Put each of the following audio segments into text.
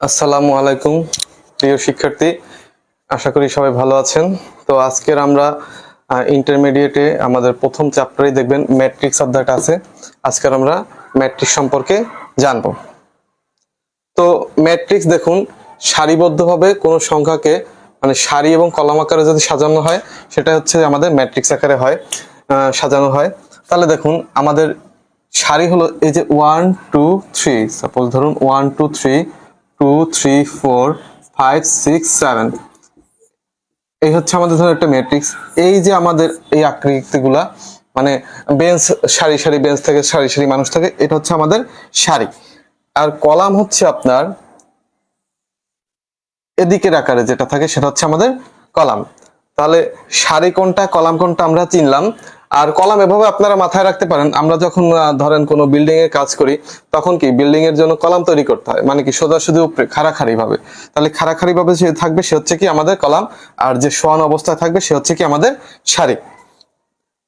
আসসালামু আলাইকুম, প্রিয় শিক্ষার্থী। আশা করি সবাই ভালো আছেন। তো আজকের আমরা ইন্টারমিডিয়েটে আমাদের প্রথম চ্যাপ্টারে দেখবেন ম্যাট্রিক্স অধ্যায়টা আছে। আজকের আমরা ম্যাট্রিক্স সম্পর্কে জানব। তো ম্যাট্রিক্স দেখুন, সারিবদ্ধভাবে কোনো সংখ্যাকে মানে সারি এবং কলাম আকারে যদি সাজানো হয়, সেটা হচ্ছে আমাদের ম্যাট্রিক্স আকারে হয় সাজানো হয়। তাহলে দেখুন, আমাদের সারি হলো এই যে ওয়ান টু থ্রি সাপোজ ধরুন one two three two three four five six seven এই হচ্ছে আমাদের ধরুন একটা ম্যাট্রিক্স এই যে আমাদের এই আকৃতিগুলা মানে বেঞ্চ সারি সারি বেঞ্চ থেকে, সারি সারি মানুষ থাকে, এটা হচ্ছে আমাদের সারি। আর কলাম হচ্ছে আপনার এদিকের আকারে যেটা থাকে, সেটা হচ্ছে আমাদের কলাম। তাহলে সারি কোনটা, কলাম কোনটা আমরা চিনলাম? আর কলাম এভাবে আপনারা মাথায় রাখতে পারেন। আমরা যখন ধরেন কোনো বিল্ডিং এর কাজ করি, তখন কি বিল্ডিং এর জন্য কলাম তৈরি করতে হয়? মানে কি সোজাসুজি উপরে খাড়াখাড়ি ভাবে তাহলে খাড়াখাড়ি ভাবে যে থাকবে, সে হচ্ছে কি আমাদের কলাম, আর যে শোয়ান অবস্থায় থাকবে, সে হচ্ছে কি আমাদের সারি।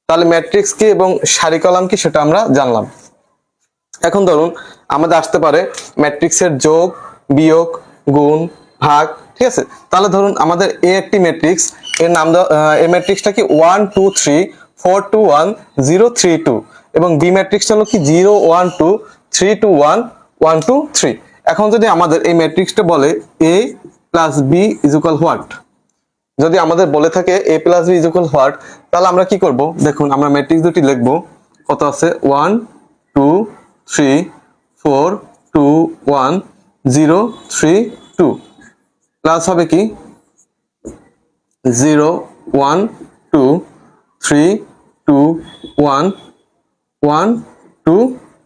তাহলে ম্যাট্রিক্স কি এবং সারি কলাম কি, সেটা আমরা জানলাম। এখন ধরুন, আমাদের আসতে পারে ম্যাট্রিক্সের যোগ, বিয়োগ, গুণ, ভাগ, ঠিক আছে? তাহলে ধরুন আমাদের এ একটি ম্যাট্রিক্স এর নাম দেওয়া এ ম্যাট্রিক্সটা কি one two three four two one zero three two এবং বি ম্যাট্রিক্সটা হলো কি zero one two three two one one two three এখন যদি আমাদের এই ম্যাট্রিক্সটা বলে A plus B is equal what যদি আমাদের বলে থাকে A plus B equal what তাহলে আমরা কি করব? দেখুন, আমরা ম্যাট্রিক্স দুটি লিখব। কত আছে? One two three four two one zero three two plus হবে কি? Zero one two three two one one two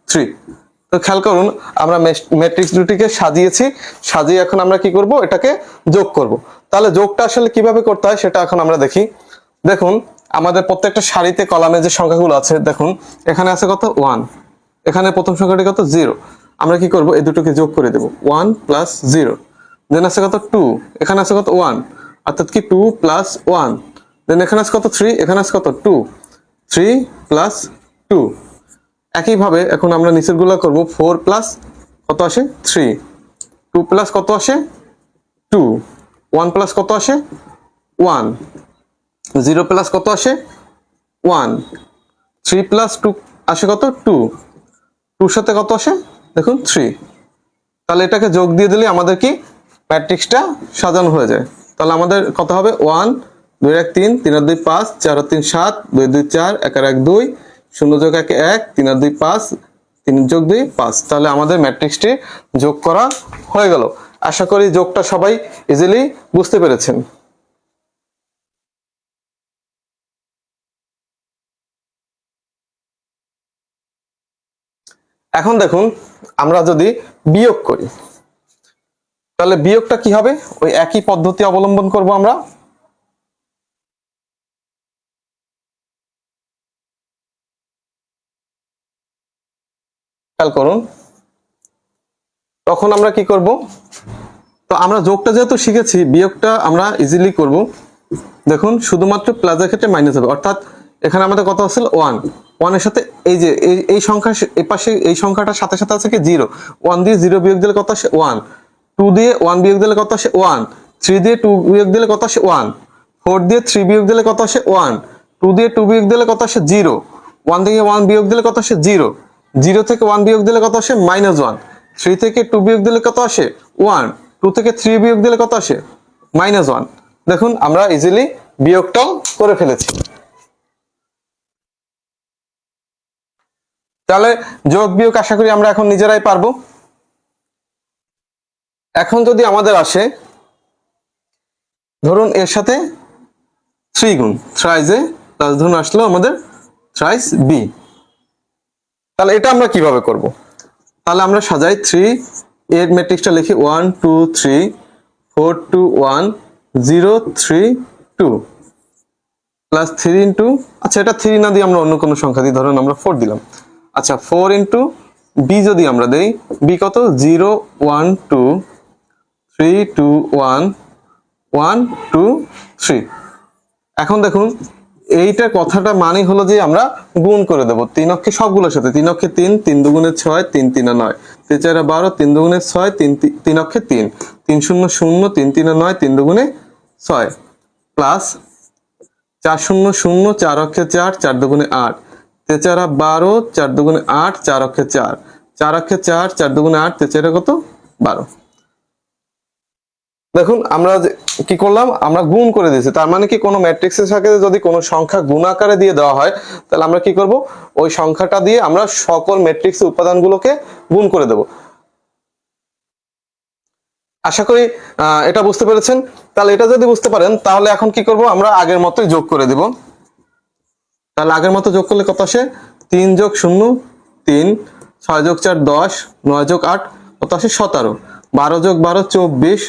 three তো খেয়াল করুন, আমরা ম্যাট্রিক্স দুটিকে সাজিয়েছি, সাজিয়ে এখন আমরা কি করব? এটাকে যোগ করব। তাহলে যোগটা আসলে কীভাবে করতে হয় সেটা এখন আমরা দেখি। দেখুন, আমাদের প্রত্যেকটা সারিতে কলামে যে সংখ্যাগুলো আছে, দেখুন, এখানে আছে কত? ওয়ান এখানে প্রথম সংখ্যাটি কত? জিরো আমরা কি করব? এই দুটোকে যোগ করে দেব। ওয়ান প্লাস জিরো দেন আছে কত? টু এখানে আছে কত? ওয়ান অর্থাৎ কি? টু প্লাস ওয়ান দেন এখানে আছে কত? থ্রি এখানে আছে কত? টু থ্রি প্লাস টু একইভাবে এখন আমরা নিচেরগুলো করব। ফোর প্লাস কত আসে? থ্রি টু প্লাস কত আসে? টু ওয়ান প্লাস কত আসে? ওয়ান জিরো প্লাস কত আসে? ওয়ান থ্রি প্লাস টু আসে কত? টু টুর সাথে কত আসে? দেখুন থ্রি তাহলে এটাকে যোগ দিয়ে দিলে আমাদের কি? ম্যাট্রিক্সটা সাজানো হয়ে যায়। তাহলে আমাদের কত হবে? ওয়ান দুই এক তিন তিন আর দুই পাঁচ, চার তিন সাত, দুই দুই চার, এক আর এক দুই, শূন্য যোগ এক এক, তিন আর দুই পাঁচ, তিন যোগ দুই পাঁচ। তাহলে আমাদের ম্যাট্রিক্সটি যোগ করা হয়ে গেল। আশা করি যোগটা সবাই ইজিলি বুঝতে পেরেছেন। এখন দেখুন, আমরা যদি বিয়োগ করি, তাহলে বিয়োগটা কি হবে? ওই একই পদ্ধতি অবলম্বন করব আমরা। খেয়াল করুন। তখন আমরা কি করব? তো আমরা যোগটা যেহেতু শিখেছি, বিয়োগটা আমরা ইজিলি করব। দেখুন, শুধুমাত্র প্লাসের ক্ষেত্রে মাইনাস হবে। অর্থাৎ এখানে আমাদের কথা আসছিল ওয়ান ওয়ানের সাথে এই যে, এই সংখ্যা এই পাশে এই সংখ্যাটার সাথে সাথে আছে কি? জিরো ওয়ান দিয়ে জিরো বিয়োগ দিলে কত আসে? ওয়ান টু দিয়ে ওয়ান বিয়োগ দিলে কত আসে? ওয়ান থ্রি দিয়ে টু বিয়োগ দিলে কত আসে? ওয়ান ফোর দিয়ে থ্রি বিয়োগ দিলে কত আসে? ওয়ান টু দিয়ে টু বিয়োগ দিলে কত আসে? জিরো ওয়ান থেকে ওয়ান বিয়োগ দিলে কত আসে? জিরো জিরো থেকে ওয়ান বিয়োগ দিলে কত আসে? মাইনাস ওয়ান থ্রি থেকে টু বিয়োগ দিলে কত আসে? ওয়ান টু থেকে থ্রি বিয়োগ দিলে কত আসে? মাইনাস ওয়ান দেখুন, আমরা ইজিলি বিয়োগটাও করে ফেলেছি। তাহলে যোগ, বিয়োগ আশা করি আমরা এখন নিজেরাই পারব। এখন যদি আমাদের আসে, ধরুন এর সাথে থ্রি গুণ। থ্রাইজে প্লাস ধরুন আসলো আমাদের থ্রাইস বি তাহলে এটা আমরা কীভাবে করব? তাহলে আমরা সাজাই থ্রি এর ম্যাট্রিক্সটা লিখি one two three four two one zero three two plus three into আচ্ছা এটা থ্রি না দিয়ে আমরা অন্য কোনো সংখ্যা দিই, ধরুন আমরা ফোর দিলাম। আচ্ছা ফোর ইন্টু বি যদি আমরা দেই বি কত? Zero one two three two one one two three এখন দেখুন এইটার কথাটা মানে হলো যে আমরা গুণ করে দেব। তিন অক্ষে সবগুলোর সাথে, তিন অক্ষে তিন তিন দুগুণে ছয়, তিন তিন নয়। তিন চারে বারো, তিন দুগুণে ছয়, তিন তিন অক্ষে তিন। তিন শূন্য শূন্য, তিন তিন নয়, তিন দুগুণে ছয়। প্লাস চার শূন্য শূন্য, চার অক্ষে চার চার দুগুণে আট। তেচারা বারো, চার দুগুণে আট, চার অক্ষে চার। চার অক্ষে চার চার দুগুণে আট, তেচারা কত? বারো। দেখুন, আমরা কি করলাম? আমরা গুণ করে দিয়েছি। তার মানে কি, কোনো ম্যাট্রিক্সের সাথে যদি কোনো সংখ্যা গুণ আকারে দিয়ে দেওয়া হয়, তাহলে আমরা কি করব? ওই সংখ্যাটা দিয়ে আমরা সকল ম্যাট্রিক্সের উপাদানগুলোকে গুণ করে দেব। আশা করি এটা বুঝতে পেরেছেন। তাহলে এটা যদি বুঝতে পারেন, তাহলে এখন কি করব? আমরা আগের মতোই যোগ করে দেব। তাহলে আগের মতো যোগ করলে কত আসে? তিন যোগ শূন্য, তিন। ছয় যোগ চার, দশ। নয় যোগ আট, কত আসে? সতেরো। বারো যোগ বারো, চব্বিশ।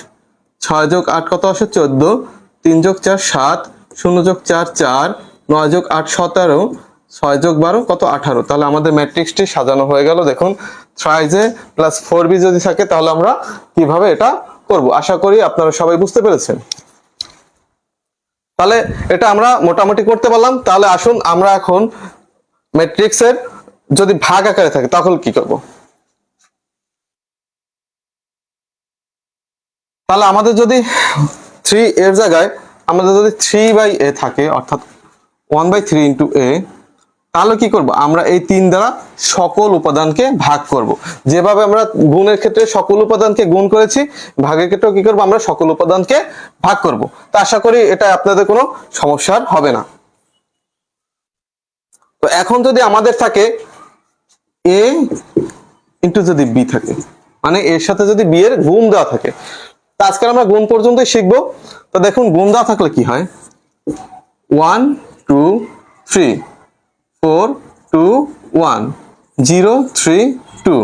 ছয় যোগ আট কত আসে চোদ্দ? তিন যোগ চার সাত, শূন্য যোগ চার চার, নয় যোগ আট সতেরো, ছয় যোগ বারো কত আঠারো? তাহলে আমাদের ম্যাট্রিক্সটি সাজানো হয়ে গেল। দেখুন থ্রাইজে প্লাস ফোর বি যদি থাকে, তাহলে আমরা কীভাবে এটা করব? আশা করি আপনারা সবাই বুঝতে পেরেছেন। তাহলে এটা আমরা মোটামুটি করতে পারলাম। তাহলে আসুন, আমরা এখন ম্যাট্রিক্সের যদি ভাগ আকারে থাকে, তখন কি করব? তাহলে আমাদের যদি থ্রি এর জায়গায় আমাদের যদি থ্রি বাই এ থাকে, অর্থাৎ one by three into A তাহলে কি করব? আমরা এই তিন দ্বারা সকল উপাদানকে ভাগ করব। যেভাবে আমরা গুণের ক্ষেত্রে সকল উপাদানকে গুণ করেছি, ভাগের ক্ষেত্রেও কি করব? আমরা সকল উপাদানকে ভাগ করব। তা আশা করি এটা আপনাদের কোনো সমস্যার হবে না। তো এখন যদি আমাদের থাকে এ ইন্টু যদি বি থাকে মানে এর সাথে যদি বি এর গুণ দেওয়া থাকে তা আজকে আমরা গুণ পর্যন্তই শিখব। তো দেখুন, গুণ দেওয়া থাকলে কি হয়? One two three four two one zero three two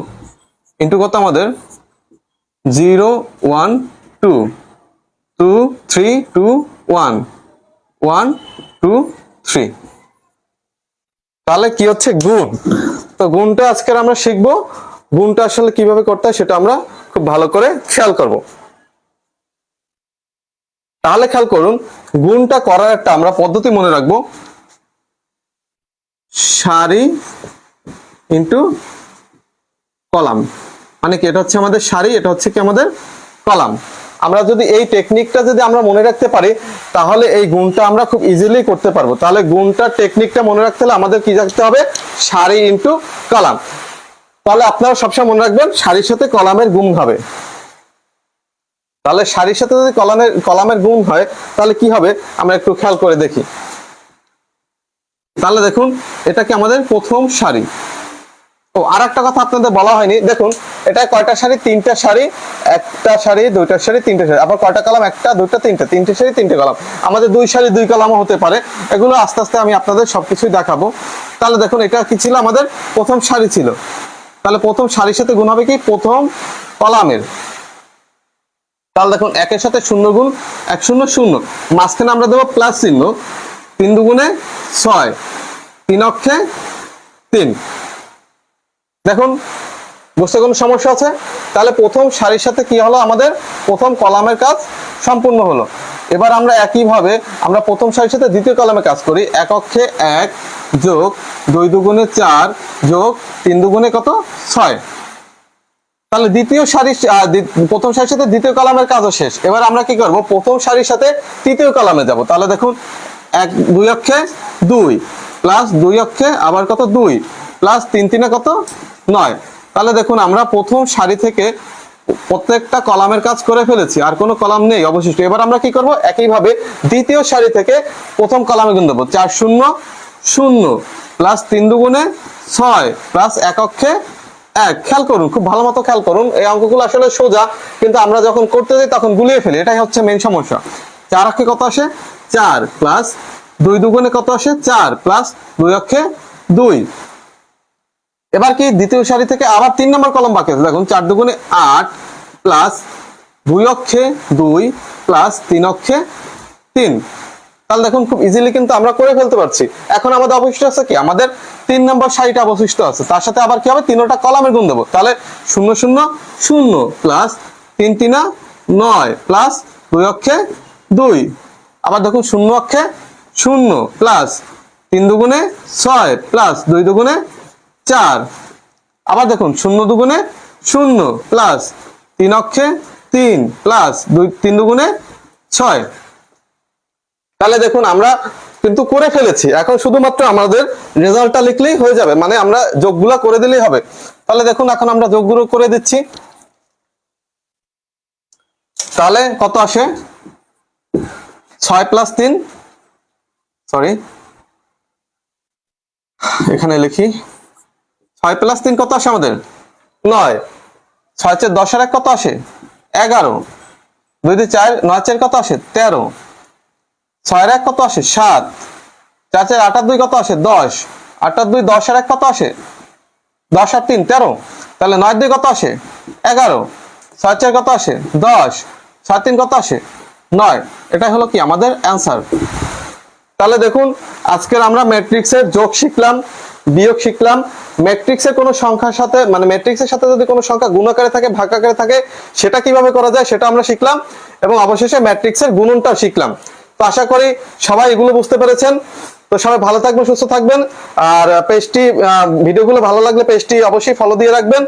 into কত আমাদের? Zero one two two three two one one two three তাহলে কি হচ্ছে? গুণ। তো গুণটা আজকের আমরা শিখব। গুণটা আসলে কীভাবে করতে হয় সেটা আমরা খুব ভালো করে খেয়াল করব। তাহলে খেয়াল করুন, গুণটা করার একটা আমরা পদ্ধতি মনে রাখব। সারি ইন্টু কলাম। মানে কি, এটা হচ্ছে আমাদের সারি, এটা হচ্ছে কি আমাদের কলাম। আমরা যদি এই টেকনিকটা যদি আমরা মনে রাখতে পারি, তাহলে এই গুণটা আমরা খুব ইজিলি করতে পারব। তাহলে গুণটা টেকনিকটা মনে রাখতে হলে আমাদের কি রাখতে হবে? সারি ইন্টু কলাম। তাহলে আপনারা সবসময় মনে রাখবেন, সারির সাথে কলামের গুণ হবে। তাহলে সারির সাথে যদি কলামের কলামের গুণ হয়, তাহলে কি হবে? আমরা একটু খেয়াল করে দেখি। তাহলে দেখুন, এটা কি আমাদের প্রথম সারি ও আর একটা কথা আপনাদের বলা হয়নি। দেখুন, এটা কয়টা সারি তিনটা সারি একটা সারি দুইটা সারি তিনটা সারি আবার কয়টা কলাম? একটা, দুইটা, তিনটা। তিনটে সারি তিনটে কলাম। আমাদের দুই সারি দুই কলামও হতে পারে। এগুলো আস্তে আস্তে আমি আপনাদের সবকিছুই দেখাবো। তাহলে দেখুন, এটা কি ছিল? আমাদের প্রথম সারি ছিল। তাহলে প্রথম সারির সাথে গুণ হবে কি? প্রথম কলামের। তাহলে দেখুন, একের সাথে শূন্য গুণ, এক শূন্য শূন্য। মাঝখানে আমরা দেবো প্লাস চিহ্ন। তিন দুগুণে ছয়। তিন অক্ষে তিন। দেখুন, বুঝতে কোনো সমস্যা আছে? তাহলে প্রথম সারির সাথে কি হলো? আমাদের প্রথম কলামের কাজ সম্পূর্ণ হলো। এবার আমরা একইভাবে আমরা প্রথম সারির সাথে দ্বিতীয় কলামে কাজ করি। এক অক্ষে এক যোগ দুই দুগুণে চার যোগ তিন দুগুণে কত? ছয়। তাহলে দ্বিতীয় সারি আহ, দ্বি- প্রথম সারির সাথে দ্বিতীয় কলামের কাজও শেষ। এবার আমরা কি করব? প্রথম সারির সাথে তৃতীয় কলামে যাব। তাহলে দেখুন এক দুই অক্ষে দুই প্লাস দুই অক্ষে আবার কত? দুই প্লাস তিন তিনে কত? নয়। তাহলে দেখুন আমরা প্রথম সারি থেকে প্রত্যেকটা কলামের কাজ করে ফেলেছি আর কোনো কলাম নেই অবশিষ্ট। এবার আমরা কি করব? একইভাবে দ্বিতীয় সারি থেকে প্রথম কলামে গুণ দেবো। চার শূন্য শূন্য প্লাস তিন দুগুণে ছয় প্লাস এক অক্ষে খেয়াল করুন, খুব ভালো মতো খেয়াল করুন। এই অঙ্কগুলো আসলে সোজা, কিন্তু আমরা যখন করতে যাই তখন গুলিয়ে ফেলি। এটাই হচ্ছে মেন সমস্যা। চার অক্ষে কত আসে? চার প্লাস দুই দুগুণে কত আসে? চার প্লাস দুই অক্ষে দুই। এবার কি দ্বিতীয় সারি থেকে আবার তিন নম্বর কলম বাকি আছে? দেখুন, চার দুগুণে আট প্লাস দুই অক্ষে দুই প্লাস তিন অক্ষে তিন। তাহলে দেখুন খুব ইজিলি কিন্তু আমরা করে ফেলতে পারছি। এখন আমাদের অবশিষ্ট আছে কি? আমাদের তিন নম্বর সারিটা অবশিষ্ট আছে। তার সাথে আবার কি হবে? তিনোটা কলামের গুণ দেবো। তাহলে শূন্য শূন্য শূন্য প্লাস তিন, তিনা, নয় প্লাস দুই অক্ষে দুই। আবার দেখুন শূন্য অক্ষে শূন্য প্লাস তিন দুগুণে ছয় প্লাস দুই দুগুণে চার। আবার দেখুন শূন্য দুগুণে শূন্য প্লাস তিন অক্ষে তিন প্লাস দুই, তিন দুগুণে ছয়। তাহলে দেখুন, আমরা কিন্তু করে ফেলেছি। এখন শুধুমাত্র আমাদের রেজাল্টটা লিখলেই হয়ে যাবে মানে আমরা যোগগুলা করে দিলেই হবে। তাহলে দেখুন, এখন আমরা যোগগুলো করে দিচ্ছি। তাহলে কত আসে? ছয় প্লাস তিন সরি এখানে লিখি। ছয় প্লাস তিন কত আসে আমাদের? নয়। ছয় চার দশের এক কত আসে? এগারো। দুই চার, নয় চার কত আসে? তেরো। ছয়ের এক কত আসে? সাত। চার চার আটার দুই কত আসে? দশ। আটার দুই, দশ আর এক কত আসে? দশ আর তিন, তেরো। তাহলে নয় দুই কত আসে? এগারো। ছয় চার কত আসে? দশ। ছয় তিন কত আসে? নয়। এটাই হলো কি? আমাদের অ্যান্সার তাহলে দেখুন, আজকের আমরা ম্যাট্রিক্সের যোগ শিখলাম, বিয়োগ শিখলাম। ম্যাট্রিক্সের কোনো সংখ্যার সাথে মানে ম্যাট্রিক্সের সাথে যদি কোনো সংখ্যা গুণাকারে থাকে ভাগাকারে থাকে, সেটা কীভাবে করা যায় সেটা আমরা শিখলাম। এবং অবশেষে ম্যাট্রিক্সের গুণনটাও শিখলাম। তো আশা করি সবাই এগুলো বুঝতে পেরেছেন। তো সবাই ভালো থাকবেন, সুস্থ থাকবেন। আর পেজটি ভিডিওগুলো ভালো লাগলে পেজটি অবশ্যই ফলো দিয়ে রাখবেন।